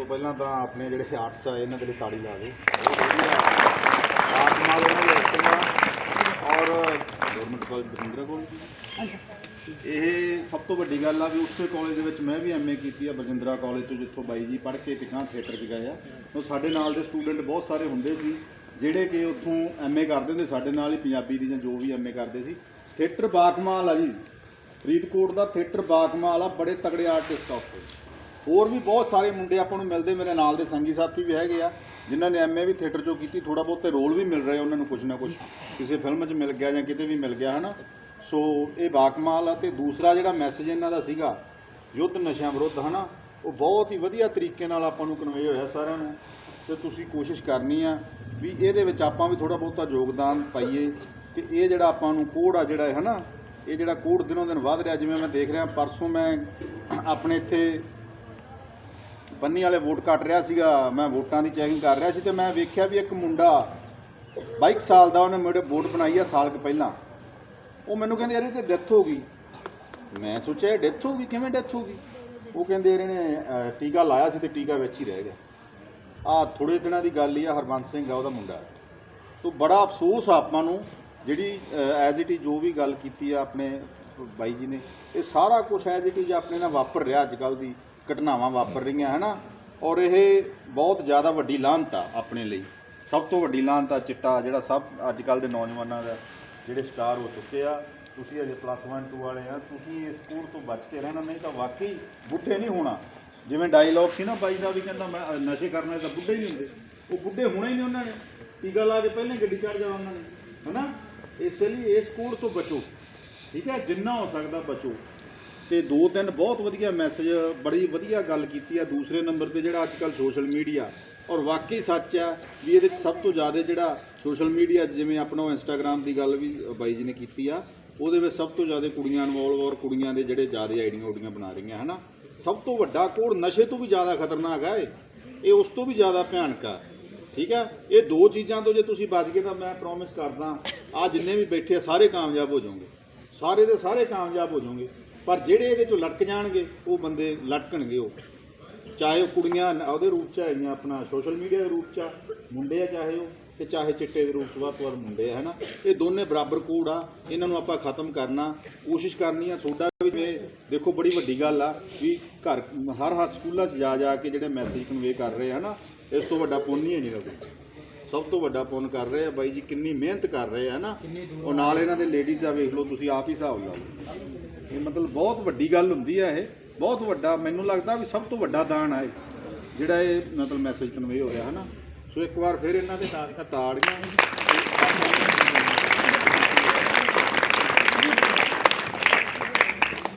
ਤੋਂ ਪਹਿਲਾਂ ਤਾਂ ਆਪਣੇ ਜਿਹੜੇ ਆਰਟਸ ਆ ਇਹਨਾਂ ਦੇ ਲਈ ਤਾੜੀ ਲਾ ਦਿਓ। ਆਰਟ ਨਾਲ ਇਹਨਾਂ ਦੀ ਐਕਟਿੰਗ ਔਰ ਗਵਰਨਮੈਂਟ ਕਾਲਜ ਬਠਿੰਡਾ ਕੋਲ। ਇਹ ਸਭ ਤੋਂ ਵੱਡੀ ਗੱਲ ਆ ਵੀ ਉਸੇ ਕਾਲਜ ਦੇ ਵਿੱਚ ਮੈਂ ਵੀ ਐਮਏ ਕੀਤੀ ਆ ਬਰਜਿੰਦਰਾ ਕਾਲਜ ਤੋਂ ਜਿੱਥੋਂ ਬਾਈ ਜੀ ਪੜ੍ਹ ਕੇ ਤਿਕਾਂ ਥੀਏਟਰ 'ਚ ਗਏ ਆ। ਉਹ ਸਾਡੇ ਨਾਲ ਦੇ ਸਟੂਡੈਂਟ ਬਹੁਤ ਸਾਰੇ ਹੁੰਦੇ ਸੀ ਜਿਹੜੇ ਕਿ ਉੱਥੋਂ ਐਮਏ ਕਰਦੇ ਹੁੰਦੇ ਸਾਡੇ ਨਾਲ ਹੀ ਪੰਜਾਬੀ ਦੀ ਜਾਂ ਜੋ ਵੀ ਐਮਏ ਕਰਦੇ ਸੀ। ਥੀਏਟਰ ਬਾਕਮਾਲ ਆ ਜੀ। ਫਰੀਦਕੋਟ ਦਾ ਥੀਏਟਰ ਬਾਕਮਾਲ ਆ ਬੜੇ ਤਗੜੇ ਆਰਟਿਸਟ ਆ ਉੱਥੇ। ਹੋਰ ਵੀ ਬਹੁਤ ਸਾਰੇ ਮੁੰਡੇ ਆਪਾਂ ਨੂੰ ਮਿਲਦੇ ਮੇਰੇ ਨਾਲ ਦੇ ਸੰਗੀ ਸਾਥੀ ਵੀ ਹੈਗੇ ਆ, ਜਿਨ੍ਹਾਂ ਨੇ ਐਮਏ ਵੀ ਥੀਏਟਰ ਚੋਂ ਕੀਤੀ ਥੋੜਾ ਬਹੁਤ ਰੋਲ ਵੀ ਮਿਲ ਰਹੇ ਉਹਨਾਂ ਨੂੰ ਕੁਝ ਨਾ ਕੁਝ ਕਿਸੇ ਫਿਲਮ 'ਚ ਮਿਲ ਗਿਆ ਜਾਂ ਕਿਤੇ ਵੀ ਮਿਲ ਗਿਆ, ਹਨਾ? ਸੋ ਇਹ ਬਾਕਮਾਲ ਆ ਤੇ ਦੂਸਰਾ ਜਿਹੜਾ ਮੈਸੇਜ ਇਹਨਾਂ ਦਾ ਸੀਗਾ, ਯੁੱਧ ਨਸ਼ਿਆਂ ਵਿਰੁੱਧ, ਹਨਾ? ਉਹ ਬਹੁਤ ਹੀ ਵਧੀਆ ਤਰੀਕੇ ਨਾਲ ਆਪਾਂ ਨੂੰ ਕਨਵੇ ਹੋਇਆ ਸਾਰਿਆਂ ਨੂੰ ਤੇ ਤੁਸੀਂ ਕੋਸ਼ਿਸ਼ ਕਰਨੀ ਆ ਵੀ ਇਹਦੇ ਵਿੱਚ ਆਪਾਂ ਵੀ ਥੋੜਾ ਬਹੁਤਾ ਯੋਗਦਾਨ ਪਾਈਏ ਤੇ ਇਹ ਜਿਹੜਾ ਆਪਾਂ ਨੂੰ ਕੋਡ ਆ ਜਿਹੜਾ ਹੈ, ਹਨਾ? ਇਹ ਜਿਹੜਾ ਕੋਡ ਦਿਨੋਂ ਦਿਨ ਵੱਧ ਰਿਹਾ, ਜਿਵੇਂ ਮੈਂ ਦੇਖ ਰਿਹਾ, ਪਰਸੋਂ ਮੈਂ ਆਪਣੇ ਇੱਥੇ ਬੰਨੀ ਵਾਲੇ ਵੋਟ ਕੱਟ ਰਿਹਾ ਸੀਗਾ, ਮੈਂ ਵੋਟਾਂ ਦੀ ਚੈਕਿੰਗ ਕਰ ਰਿਹਾ ਸੀ ਤੇ ਮੈਂ ਵੇਖਿਆ ਵੀ ਇੱਕ ਮੁੰਡਾ 22 ਸਾਲ ਦਾ ਉਹਨੇ ਮੇਰੇ ਵੋਟ ਬਣਾਈ ਆ ਸਾਲ ਕੁ ਪਹਿਲਾਂ। ਉਹ ਮੈਨੂੰ ਕਹਿੰਦੇ, ਯਾਰ, ਇਹ ਤੇ ਡੈਥ ਹੋ ਗਈ। ਮੈਂ ਸੋਚਿਆ ਡੈਥ ਹੋ ਗਈ? ਕਿਵੇਂ ਡੈਥ ਹੋ ਗਈ? ਉਹ ਕਹਿੰਦੇ ਯਾਰ ਇਹਨੇ ਟੀਕਾ ਲਾਇਆ ਸੀ ਤੇ ਟੀਕਾ ਵਿੱਚ ਹੀ ਰਹਿ ਗਿਆ। ਆ ਥੋੜੇ ਦਿਨਾਂ ਦੀ ਗੱਲ ਹੀ ਆ, ਹਰਬੰਸ ਸਿੰਘ ਆ ਉਹਦਾ ਮੁੰਡਾ। ਤੋ ਬੜਾ ਅਫਸੋਸ ਆ ਆਪਾਂ ਨੂੰ, ਜਿਹੜੀ ਐਜ਼ ਇਟ ਇਜ਼ ਜੋ ਵੀ ਗੱਲ ਕੀਤੀ ਆ ਆਪਣੇ ਬਾਈ ਜੀ ਨੇ, ਇਹ ਸਾਰਾ ਕੁਝ ਐਜ਼ ਇਟ ਇਜ਼ ਆਪਣੇ ਨਾਲ ਵਾਪਰ ਰਿਹਾ ਅੱਜ ਕੱਲ ਦੀ ਘਟਨਾਵਾਂ ਵਾਪਰ ਰਹੀਆਂ ਹੈ ਔਰ ਇਹ ਬਹੁਤ ਜ਼ਿਆਦਾ ਵੱਡੀ ਲਾਹਨਤ ਆ ਆਪਣੇ ਲਈ। ਸਭ ਤੋਂ ਵੱਡੀ ਲਾਹਨਤ ਆ ਚਿੱਟਾ, ਜਿਹੜਾ ਸਭ ਅੱਜ ਕੱਲ ਦੇ ਨੌਜਵਾਨਾਂ ਦਾ, ਜਿਹੜੇ ਸ਼ਿਕਾਰ ਹੋ ਚੁੱਕੇ ਆ। ਤੁਸੀਂ ਅਜੇ ਪਲੱਸ 1 2 ਵਾਲੇ ਆ, ਤੁਸੀਂ ਇਸ ਸਕੂਲ ਤੋਂ ਬਚ ਕੇ ਰਹਿਣਾ, ਨਹੀਂ ਤਾਂ ਵਾਕਈ ਬੁੱਢੇ ਨਹੀਂ ਹੋਣਾ। ਜਿਵੇਂ ਡਾਇਲੌਗ ਸੀ ਨਾ ਬਾਈ ਦਾ ਵੀ ਕਹਿੰਦਾ, ਮੈਂ ਨਸ਼ੇ ਕਰਨੇ ਤਾਂ ਬੁੱਢੇ ਹੀ ਹੁੰਦੇ। ਉਹ ਬੁੱਢੇ ਹੋਣਾ ਹੀ ਨਹੀਂ ਉਹਨਾਂ ਨੇ। ਟੀਕਾ ਲਾ ਕੇ ਪਹਿਲਾਂ ਹੀ ਗੱਡੀ ਚੜ ਜਾਣਾ ਉਹਨਾਂ ਨੇ, ਹਨਾ? ਇਸ ਲਈ ਇਸ ਸਕੂਲ ਤੋਂ ਬਚੋ। ਠੀਕ ਹੈ? ਜਿੰਨਾ ਹੋ ਸਕਦਾ ਬਚੋ। ਤੇ ਦੋ ਤਿੰਨ ਬਹੁਤ ਵਧੀਆ ਮੈਸੇਜ ਬੜੀ ਵਧੀਆ ਗੱਲ ਕੀਤੀ ਆ ਦੂਸਰੇ ਨੰਬਰ ਤੇ ਜਿਹੜਾ ਅੱਜ ਕੱਲ ਸੋਸ਼ਲ ਮੀਡੀਆ ਔਰ ਵਾਕਈ ਸੱਚ ਆ ਵੀ ਇਹਦੇ ਵਿੱਚ ਸਭ ਤੋਂ ਜ਼ਿਆਦਾ ਜਿਹੜਾ ਸੋਸ਼ਲ ਮੀਡੀਆ ਜਿਵੇਂ ਆਪਣਾ ਉਹ ਇੰਸਟਾਗ੍ਰam ਦੀ ਗੱਲ ਵੀ ਬਾਈ ਜੀ ਨੇ ਕੀਤੀ ਆ, ਉਹਦੇ ਵਿੱਚ ਸਭ ਤੋਂ ਜ਼ਿਆਦਾ ਕੁੜੀਆਂ ਇਨਵੋਲਵ ਔਰ ਕੁੜੀਆਂ ਦੇ ਜਿਹੜੇ ਜ਼ਿਆਦਾ ਆਈਡੀਆਂ ਉਡੀਆਂ ਬਣਾ ਰਹੀਆਂ, ਹਨਾ? ਸਭ ਤੋਂ ਵੱਡਾ ਕੋੜ ਨਸ਼ੇ ਤੋਂ ਵੀ ਜ਼ਿਆਦਾ ਖਤਰਨਾਕ ਆ ਇਹ। ਇਹ ਉਸ ਤੋਂ ਵੀ ਜ਼ਿਆਦਾ ਭਿਆਨਕ ਆ, ਠੀਕ ਹੈ ਇਹ ਦੋ ਚੀਜ਼ਾਂ ਤੋਂ ਜੇ ਤੁਸੀਂ ਬਚ ਗਏ ਤਾਂ ਮੈਂ ਪ੍ਰੋਮਿਸ ਕਰਦਾ ਆ ਜਿੰਨੇ ਵੀ ਬੈਠੇ ਆ, ਸਾਰੇ ਕਾਮਯਾਬ ਹੋ ਜਾਓਗੇ। ਸਾਰੇ ਦੇ ਸਾਰੇ ਕਾਮਯਾਬ ਹੋ ਜਾਓਗੇ। ਪਰ ਜਿਹੜੇ ਇਹਦੇ ਚੋਂ ਲਟਕ ਜਾਣਗੇ ਉਹ ਬੰਦੇ ਲਟਕਣਗੇ ਉਹ। ਚਾਹੇ ਉਹ ਕੁੜੀਆਂ ਉਹਦੇ ਰੂਪ ਚ ਹੈਗੀਆਂ ਆਪਣਾ ਸੋਸ਼ਲ ਮੀਡੀਆ ਦੇ ਰੂਪ ਚ ਮੁੰਡੇ ਆ ਚਾਹੇ ਉਹ ਤੇ ਚਾਹੇ ਚਿੱਟੇ ਦੇ ਰੂਪ ਚ ਵੱਧ ਤੋਂ ਵੱਧ ਮੁੰਡੇ ਆ ਹੈਨਾ? ਇਹ ਦੋਨੇ ਬਰਾਬਰ ਕੋਡ ਆ ਇਹਨਾਂ ਨੂੰ ਆਪਾਂ ਖਤਮ ਕਰਨਾ ਕੋਸ਼ਿਸ਼ ਕਰਨੀ ਆ ਤੁਹਾਡਾ ਵੀ ਜਿਵੇਂ ਦੇਖੋ ਬੜੀ ਵੱਡੀ ਗੱਲ ਆ ਵੀ ਘਰ ਹਰ ਹਰ ਸਕੂਲਾਂ 'ਚ ਜਾ ਜਾ ਕੇ ਜਿਹੜੇ ਮੈਸੇਜ ਕਨਵੇ ਕਰ ਰਹੇ ਆ ਨਾ ਇਸ ਤੋਂ ਵੱਡਾ ਪੁੰਨ ਨਹੀਂ ਹੈ ਨਹੀਂ ਕੋਈ ਸਭ ਤੋਂ ਵੱਡਾ ਪੁੰਨ ਕਰ ਰਹੇ ਆ ਬਾਈ ਜੀ ਕਿੰਨੀ ਮਿਹਨਤ ਕਰ ਰਹੇ ਆ ਨਾ ਉਹ ਨਾਲ ਇਹਨਾਂ ਦੇ ਲੇਡੀਜ਼ ਆ ਵੇਖ ਲਓ ਤੁਸੀਂ ਆਪ ਹੀ ਹਿਸਾਬ ਲਾ ਲਓ। ਇਹ ਮਤਲਬ ਬਹੁਤ ਵੱਡੀ ਗੱਲ ਹੁੰਦੀ ਹੈ ਇਹ, ਬਹੁਤ ਵੱਡਾ, ਮੈਨੂੰ ਲੱਗਦਾ ਵੀ ਸਭ ਤੋਂ ਵੱਡਾ ਦਾਨ ਹੈ ਜਿਹੜਾ ਇਹ ਮਤਲਬ ਮੈਸੇਜ ਕਨਵੇ ਹੋ ਰਿਹਾ ਹੈ ਨਾ ਸੋ ਇੱਕ ਵਾਰ ਫਿਰ ਇਹਨਾਂ ਦੇ ਤਾੜੀਆਂ ਤਾੜੀਆਂ